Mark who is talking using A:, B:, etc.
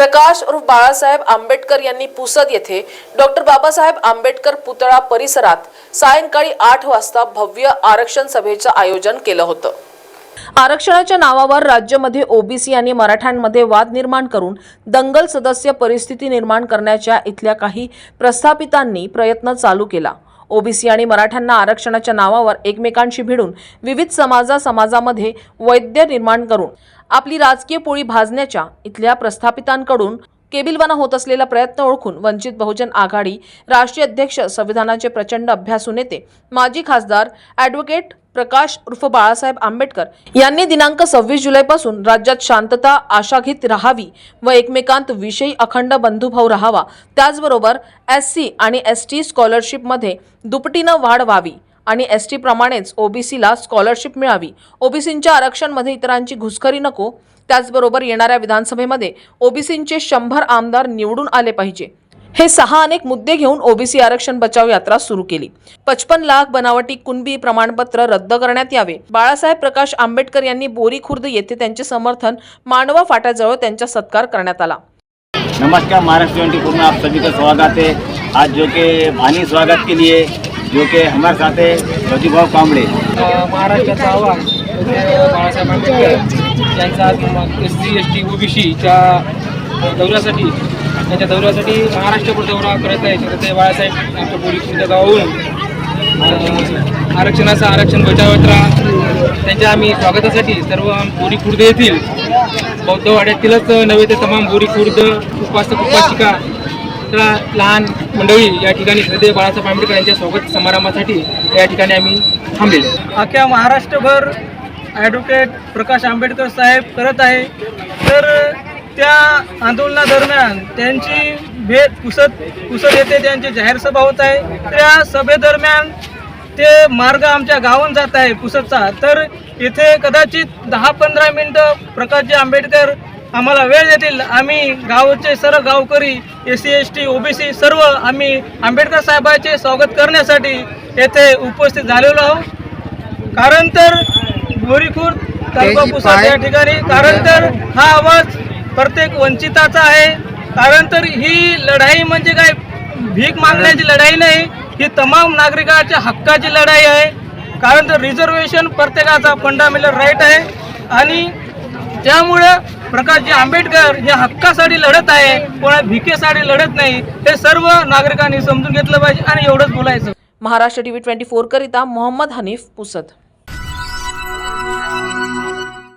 A: प्रकाश उर्फ बाळासाहेब आंबेडकर यांनी पुसद येथे डॉक्टर बाबासाहेब आंबेडकर पुतळा परिसरात सायंकाळी आठ वाजता भव्य आरक्षण सभेचं आयोजन केलं होतं. आरक्षणाच्या नावावर राज्यामध्ये ओबीसी आणि मराठ्यांमध्ये वाद निर्माण करून दंगल सदस्य परिस्थिती निर्माण करण्याच्या इथल्या काही प्रस्थापितांनी प्रयत्न चालू केला. ओबीसी आणि मराठ्यांना आरक्षणाच्या नावावर एकमेकांशी भिडून विविध समाजा समाजामध्ये वैद्य निर्माण करून आपली राजकीय पोळी भाजण्याच्या इथल्या प्रस्थापितांकडून केबिलवाना होत असलेला प्रयत्न ओळखून वंचित बहुजन आघाडी राष्ट्रीय अध्यक्ष संविधानाचे प्रचंड अभ्यासू नेते माजी खासदार ॲडव्होकेट प्रकाश उर्फ बाळासाहेब आंबेडकर यांनी दिनांक सव्वीस जुलैपासून राज्यात शांतता आशाघित राहावी व एकमेकांत विषयी अखंड बंधुभाव राहावा. त्याचबरोबर एस सी आणि एस टी स्कॉलरशिपमध्ये दुपटीनं वाढ व्हावी. आणि एस टीप्रमाणेच ओबीसीला स्कॉलरशिप मिळावी. ओबीसींच्या आरक्षणमध्ये इतरांची घुसखरी नको त्याचबरोबर येणाऱ्या विधानसभेमध्ये ओबीसींचे शंभर आमदार निवडून आले पाहिजे. हे सहा अनेक मुद्दे घेऊन ओबीसी आरक्षण बचाव यात्रा सुरू केली. पचपन लाख बनावटी कुणबी प्रमाणपत्र रद्द करण्यात यावे. बाळासाहेब प्रकाश आंबेडकर यांनी बोरी खुर्द येथे त्यांचे समर्थन मांडवा फाट्याजवळ त्यांचा सत्कार करण्यात आला.
B: नमस्कार महाराष्ट्र ट्वेंटी आप सभी का स्वागत है आज जो के भानी स्वागत के लिए जो कि हमारे साथ है रजूभाव कांबळे।
C: महाराष्ट्राचा आव्हान बाळासाहेब आंबेडकर यांचा एस सी एस टी ओबीसीच्या दौऱ्यासाठी त्यांच्या दौऱ्यासाठी महाराष्ट्रपूर दौरा करत आहे. तर ते बाळासाहेब आमच्या पोलीस गावाहून आरक्षणाचं आरक्षण बचाव यात्रा त्यांच्या आम्ही स्वागतासाठी सर्व बोरी खुर्द येथील बौद्ध वाड्यातीलच नव्हे ते तमाम बोरी खुर्द उपासक उपासिका लहान मंडळी या ठिकाणी श्रद्धेय बाळासाहेब आंबेडकर यांच्या स्वागत समारंभासाठी या ठिकाणी आम्ही थांबलेलो
D: अख्ख्या महाराष्ट्रभर ॲडव्होकेट प्रकाश आंबेडकर साहेब करत आहे. तर त्या आंदोलनादरम्यान त्यांची भेट पुसत पुसत येते त्यांची जाहीर सभा होत आहे. त्या सभेदरम्यान ते मार्ग आमच्या गावात जात आहे पुसतचा. तर इथे कदाचित दहा पंधरा मिनटं प्रकाशजी आंबेडकर आम्हाला वेळ देतील. आम्ही गावचे सर्व गावकरी S C S T OBC सर्व आम्ही आंबेडकर साहेबांचे स्वागत करण्यासाठी येथे उपस्थित झालेलो आहोत. कारण तर गोरीखूर तालुका पुसद या ठिकाणी कारण तर हा आवाज प्रत्येक वंचिताचा आहे. कारण तर ही लढाई म्हणजे काय? भीक मागण्याची लढाई नाही. ही तमाम नागरिकाच्या हक्काची लढाई आहे. कारण तर रिझर्वेशन प्रत्येकाचा फंडामेंटल राईट आहे. आणि त्यामुळं प्रकाशजी आंबेडकर जे हक्कासाठी लढत आहे कोणा भिकेसाठी लढत नाही हे सर्व नागरिकांनी समजून घेतलं पाहिजे आणि एवढंच बोलायचं.
A: महाराष्ट्र टीव्ही ट्वेंटी फोर करिता मोहम्मद हनीफ पुसद.